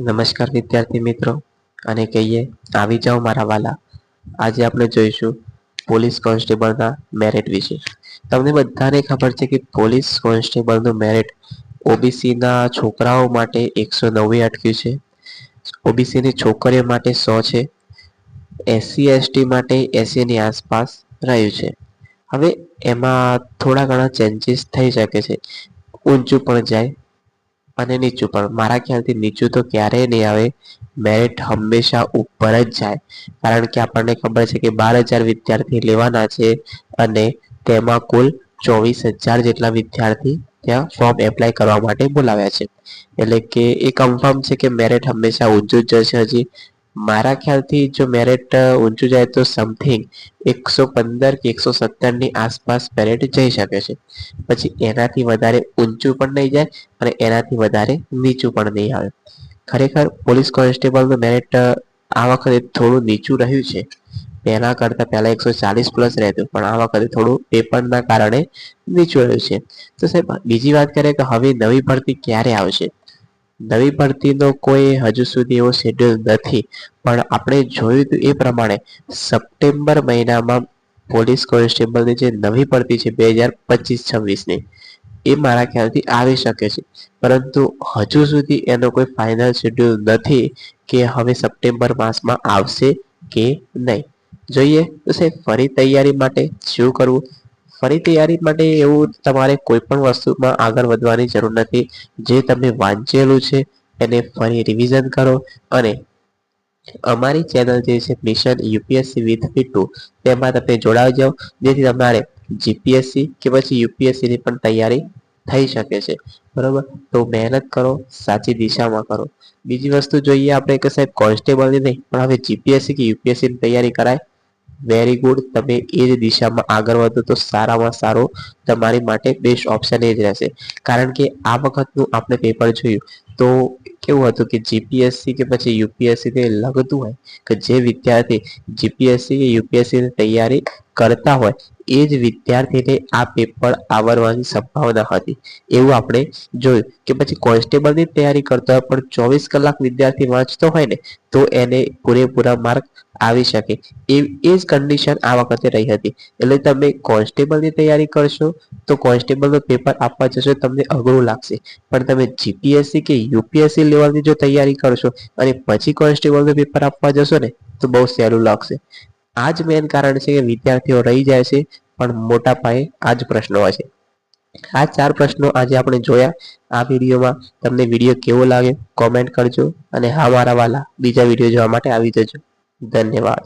નમસ્કાર વિદ્યાર્થી મિત્રો. અને કહીએ, આવી જાઓ મારા વાલા. આજે આપણે જોઈશું પોલીસ કોન્સ્ટેબલના મેરિટ વિશે. તમને બધાને ખબર છે કે પોલીસ કોન્સ્ટેબલનું મેરિટ ઓબીસીના છોકરાઓ માટે એકસો નવ્વે અટક્યું છે. ઓબીસીની છોકરીઓ માટે સો છે. એસસી, એસટી માટે એસીની આસપાસ રહ્યું છે. હવે એમાં થોડા ઘણા ચેન્જીસ થઈ શકે છે. ઊંચું પણ જાય. અને નીચું. પણ મારા ખ્યાલથી નીચું તો ક્યારેય નહીં આવે. મેરિટ હંમેશા ઉપર જ જાય. કારણ કે આપણને ખબર છે કે બાર હજાર વિદ્યાર્થી લેવાના છે અને તેમાં કુલ ચોવીસ હજાર જેટલા વિદ્યાર્થી ત્યાં ફોર્મ એપ્લાય કરવા માટે બોલાવ્યા છે. એટલે કે એ કન્ફર્મ છે કે મેરિટ હંમેશા ઊંચું જ જશે હજી. મારા ખ્યાલથી જો મેરેટ ઊંચું જાય તો સમથિંગ એકસો પંદર કે એકસો સત્તરની આસપાસ મેરેટ જઈ શકે છે. પછી એનાથી વધારે ઊંચું પણ નહીં જાય અને એનાથી વધારે નીચું પણ નહીં આવે. ખરેખર પોલીસ કોન્સ્ટેબલનું મેરેટ આ વખતે થોડું નીચું રહ્યું છે. પહેલા કરતાં પહેલા એકસો ચાલીસ પ્લસ રહેતું, પણ આ વખતે થોડું પેપરના કારણે નીચું રહ્યું છે. તો સાહેબ, બીજી વાત કરીએ કે હવે નવી ભરતી ક્યારે આવશે? નવી ભરતીનો કોઈ હજુ સુધી એવો શેડ્યુલ નથી. પણ આપણે જોયું એ પ્રમાણે સપ્ટેમ્બર મહિનામાં પોલીસ કોન્સ્ટેબલની જે નવી ભરતી છે બે હજાર પચીસ છવ્વીસની, એ મારા ખ્યાલથી આવી શકે છે. પરંતુ હજુ સુધી એનો કોઈ ફાઇનલ શેડ્યુલ નથી કે હવે સપ્ટેમ્બર માસમાં આવશે કે નહીં. જોઈએ, તો સાહેબ, ફરી તૈયારી માટે શું કરવું? ફરી તૈયારી માટે એવું તમારે કોઈ પણ વસ્તુમાં આગળ વધવાની જરૂર નથી. જે તમે વાંચેલું છે, એને ફરી રિવિઝન કરો અને અમારી ચેનલ જે છે મિશન યુપીએસસી વિથ ટુ તેમાં તમે જોડાવી જાઓ. જેથી તમારે જીપીએસસી કે પછી યુપીએસસીની પણ તૈયારી થઈ શકે છે. બરોબર? તો મહેનત કરો, સાચી દિશામાં કરો. બીજી વસ્તુ જોઈએ આપણે કે સાહેબ કોન્સ્ટેબલની નહીં, પણ હવે જીપીએસસી કે યુપીએસસીની તૈયારી કરાય. વેરી ગુડ તમે એ જ દિશામાં આગળ વધો તો સારામાં સારો તમારી માટે બેસ્ટ ઓપ્શન એ જ રહેશે. કારણ કે આ વખતનું આપણે પેપર જોયું તો કેવું હતું કે જીપીએસસી કે પછી યુપીએસસી તે લગતું હોય કે જે વિદ્યાર્થી જીપીએસસી કે યુપીએસસીની તૈયારી કરતા હોય એ જ વિદ્યાર્થીને આ પેપર આવરવાની સંભાવના હતી. એવું આપણે જોયું કે પછી કોન્સ્ટેબલની તૈયારી કરતો હોય પણ ચોવીસ કલાક વિદ્યાર્થી વાંચતો હોય ને, તો એને પૂરેપૂરા માર્ક આવી શકે. એ એ જ કન્ડિશન આ વખતે રહી હતી. એટલે તમે કોન્સ્ટેબલની તૈયારી કરશો, તો કોન્સ્ટેબલનું પેપર આપવા જશો, તમને અઘરું લાગશે. પણ તમે જીપીએસસી કે યુપીએસસી લેવલની જો તૈયારી કરશો અને પછી કોન્સ્ટેબલનું પેપર આપવા જશો ને, તો બહુ સહેલું લાગશે. આ જ મેઇન કારણ છે કે વિદ્યાર્થીઓ રહી જાય છે, પણ મોટા પાયે આ જ પ્રશ્નો હોય છે. આ ચાર પ્રશ્નો આજે આપણે જોયા. આ વિડીયોમાં તમને વીડિયો કેવો લાગે કોમેન્ટ કરજો અને હા મારા વાલા બીજા વીડિયો જોવા માટે આવી જજો. ધન્યવાદ.